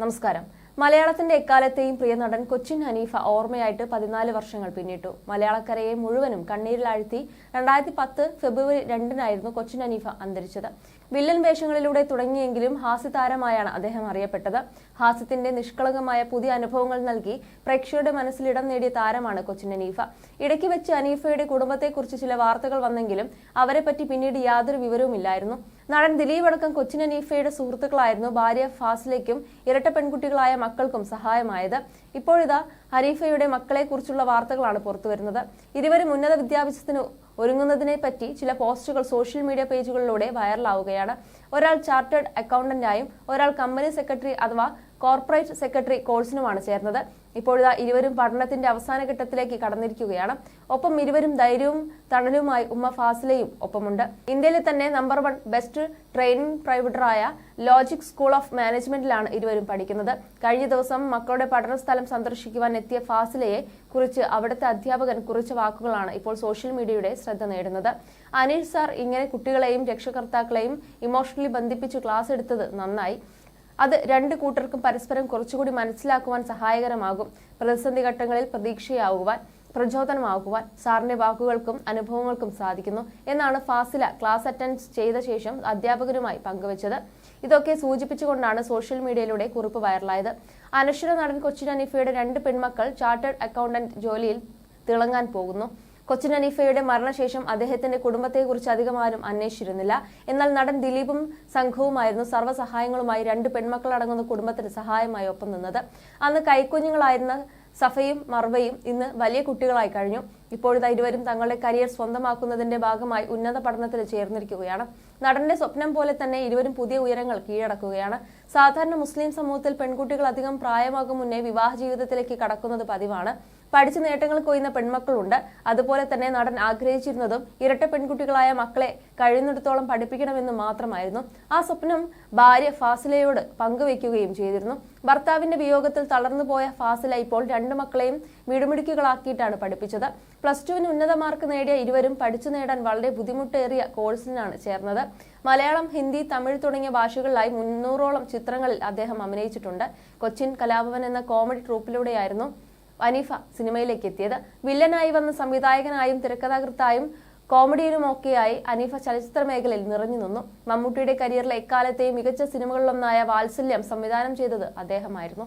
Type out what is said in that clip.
നമസ്കാരം. മലയാളത്തിന്റെ എക്കാലത്തെയും പ്രിയ നടൻ കൊച്ചിൻ ഹനീഫ ഓർമ്മയായിട്ട് പതിനാല് വർഷങ്ങൾ പിന്നിട്ടു. മലയാളക്കരയെ മുഴുവനും കണ്ണീരിലാഴ്ത്തി രണ്ടായിരത്തി പത്ത് ഫെബ്രുവരി രണ്ടിനായിരുന്നു കൊച്ചിൻ ഹനീഫ അന്തരിച്ചത്. വില്ലൻ വേഷങ്ങളിലൂടെ തുടങ്ങിയെങ്കിലും ഹാസ്യതാരമായാണ് അദ്ദേഹം അറിയപ്പെട്ടത്. ഹാസ്യത്തിന്റെ നിഷ്കളങ്കമായ പുതിയ അനുഭവങ്ങൾ നൽകി പ്രേക്ഷകരുടെ മനസ്സിൽ ഇടം നേടിയ താരമാണ് കൊച്ചിൻ അനീഫ. ഇടയ്ക്ക് വെച്ച് അനീഫയുടെ കുടുംബത്തെക്കുറിച്ച് ചില വാർത്തകൾ വന്നെങ്കിലും അവരെപ്പറ്റി പിന്നീട് യാതൊരു വിവരവുമില്ലായിരുന്നു നടൻ ദിലീപ് അടക്കം കൊച്ചിൻ അനീഫയുടെ സുഹൃത്തുക്കളായിരുന്നു ഭാര്യ ഫാസിലേക്കും ഇരട്ട പെൺകുട്ടികളായ മക്കൾക്കും സഹായമായത്. ഇപ്പോഴിതാ ഹനീഫയുടെ മക്കളെക്കുറിച്ചുള്ള വാർത്തകളാണ് പുറത്തുവരുന്നത് ഇരുവരും ഉന്നത വിദ്യാഭ്യാസത്തിന് ഒരുങ്ങുന്നതിനെ പറ്റി ചില പോസ്റ്റുകൾ സോഷ്യൽ മീഡിയ പേജുകളിലൂടെ വൈറലാവുകയാണ്. ഒരാൾ ചാർട്ടേഡ് അക്കൗണ്ടന്റായും ഒരാൾ കമ്പനി സെക്രട്ടറി അഥവാ കോർപ്പറേറ്റ് സെക്രട്ടറി കോഴ്സിനുമാണ് ചേർന്നത്. ഇപ്പോഴിതാ ഇരുവരും പഠനത്തിന്റെ അവസാന ഘട്ടത്തിലേക്ക് കടന്നിരിക്കുകയാണ്. ഒപ്പം ഇരുവരും ധൈര്യവും തണലുമായി ഉമ്മ ഫാസിലയും ഒപ്പമുണ്ട്. ഇന്ത്യയിലെ തന്നെ നമ്പർ വൺ ബെസ്റ്റ് ട്രെയിനിങ് പ്രൈവറ്ററായ ലോജിക് സ്കൂൾ ഓഫ് മാനേജ്മെന്റിലാണ് ഇരുവരും പഠിക്കുന്നത്. കഴിഞ്ഞ ദിവസം മക്കളുടെ പഠന സ്ഥലം സന്ദർശിക്കുവാൻ എത്തിയ ഫാസിലയെ കുറിച്ച് അവിടുത്തെ അധ്യാപകൻ കുറിച്ച വാക്കുകളാണ് ഇപ്പോൾ സോഷ്യൽ മീഡിയയുടെ ശ്രദ്ധ നേടുന്നത്. അനീഷ് സാർ ഇങ്ങനെ കുട്ടികളെയും രക്ഷകർത്താക്കളെയും ഇമോഷണലി ബന്ധിപ്പിച്ച് ക്ലാസ് എടുത്തത് നന്നായി. അത് രണ്ട് കൂട്ടർക്കും പരസ്പരം കുറച്ചുകൂടി മനസ്സിലാക്കുവാൻ സഹായകരമാകും. പ്രതിസന്ധി ഘട്ടങ്ങളിൽ പ്രതീക്ഷയാകുവാൻ പ്രചോദനമാകുവാൻ സാറിന്റെ വാക്കുകൾക്കും അനുഭവങ്ങൾക്കും സാധിക്കുന്നു എന്നാണ് ഫാസില ക്ലാസ് അറ്റൻഡ് ചെയ്ത ശേഷം അധ്യാപകരുമായി പങ്കുവച്ചത്. ഇതൊക്കെ സൂചിപ്പിച്ചുകൊണ്ടാണ് സോഷ്യൽ മീഡിയയിലൂടെ കുറിപ്പ് വൈറലായത്. അനശ്വര നടൻ കൊച്ചിൻ അനീഫയുടെ രണ്ട് പെൺമക്കൾ ചാർട്ടേഡ് അക്കൗണ്ടന്റ് ജോലിയിൽ തിളങ്ങാൻ പോകുന്നു. കൊച്ചിൻ അനീഫയുടെ മരണശേഷം അദ്ദേഹത്തിന്റെ കുടുംബത്തെക്കുറിച്ച് അധികം ആരും അന്വേഷിച്ചിരുന്നില്ല. എന്നാൽ നടൻ ദിലീപും സംഘവുമായിരുന്നു. സർവസഹായങ്ങളുമായി രണ്ട് പെൺമക്കളടങ്ങുന്ന കുടുംബത്തിന് സഹായമായി ഒപ്പം നിന്നത്. അന്ന് കൈക്കുഞ്ഞുങ്ങളായിരുന്ന സഫയും മർവയും ഇന്ന് വലിയ കുട്ടികളായി കഴിഞ്ഞു. ഇപ്പോഴിതാ ഇരുവരും തങ്ങളുടെ കരിയർ സ്വന്തമാക്കുന്നതിന്റെ ഭാഗമായി ഉന്നത പഠനത്തിൽ ചേർന്നിരിക്കുകയാണ്. നടന്റെ സ്വപ്നം പോലെ തന്നെ ഇരുവരും പുതിയ ഉയരങ്ങൾ കീഴടക്കുകയാണ്. സാധാരണ മുസ്ലിം സമൂഹത്തിൽ പെൺകുട്ടികൾ അധികം പ്രായമാകും മുന്നേ വിവാഹ ജീവിതത്തിലേക്ക് കടക്കുന്നത് പതിവാണ്. പഠിച്ച് നേട്ടങ്ങൾ കൊയ്യുന്ന പെൺമക്കളുണ്ട്. അതുപോലെ തന്നെ നടൻ ആഗ്രഹിച്ചിരുന്നതും ഇരട്ട പെൺകുട്ടികളായ മക്കളെ കഴിയുന്നിടത്തോളം പഠിപ്പിക്കണമെന്ന് മാത്രമായിരുന്നു. ആ സ്വപ്നം ഭാര്യ ഫാസിലയോട് പങ്കുവെക്കുകയും ചെയ്തിരുന്നു. ഭർത്താവിന്റെ വിയോഗത്തിൽ തളർന്നു പോയ ഫാസില ഇപ്പോൾ രണ്ടു മക്കളെയും വീടുമിടുക്കുകളാക്കിയിട്ടാണ് പഠിപ്പിച്ചത്. പ്ലസ് ടുവിന് ഉന്നത മാർക്ക് നേടിയ ഇരുവരും പഠിച്ചു നേടാൻ വളരെ ബുദ്ധിമുട്ടേറിയ കോഴ്സിനാണ് ചേർന്നത്. മലയാളം ഹിന്ദി തമിഴ് തുടങ്ങിയ ഭാഷകളിലായി മുന്നൂറോളം ചിത്രങ്ങളിൽ അദ്ദേഹം അഭിനയിച്ചിട്ടുണ്ട്. കൊച്ചിൻ കലാഭവൻ എന്ന കോമഡി ട്രൂപ്പിലൂടെയായിരുന്നു അനീഫ സിനിമയിലേക്ക് എത്തിയത്. വില്ലനായി വന്ന സംവിധായകനായും തിരക്കഥാകൃത്തായും കോമഡിയിലുമൊക്കെയായി അനീഫ ചലച്ചിത്ര മേഖലയിൽ നിറഞ്ഞു നിന്നു. മമ്മൂട്ടിയുടെ കരിയറിലെ എക്കാലത്തെയും മികച്ച സിനിമകളിലൊന്നായ വാത്സല്യം സംവിധാനം ചെയ്തത് അദ്ദേഹമായിരുന്നു.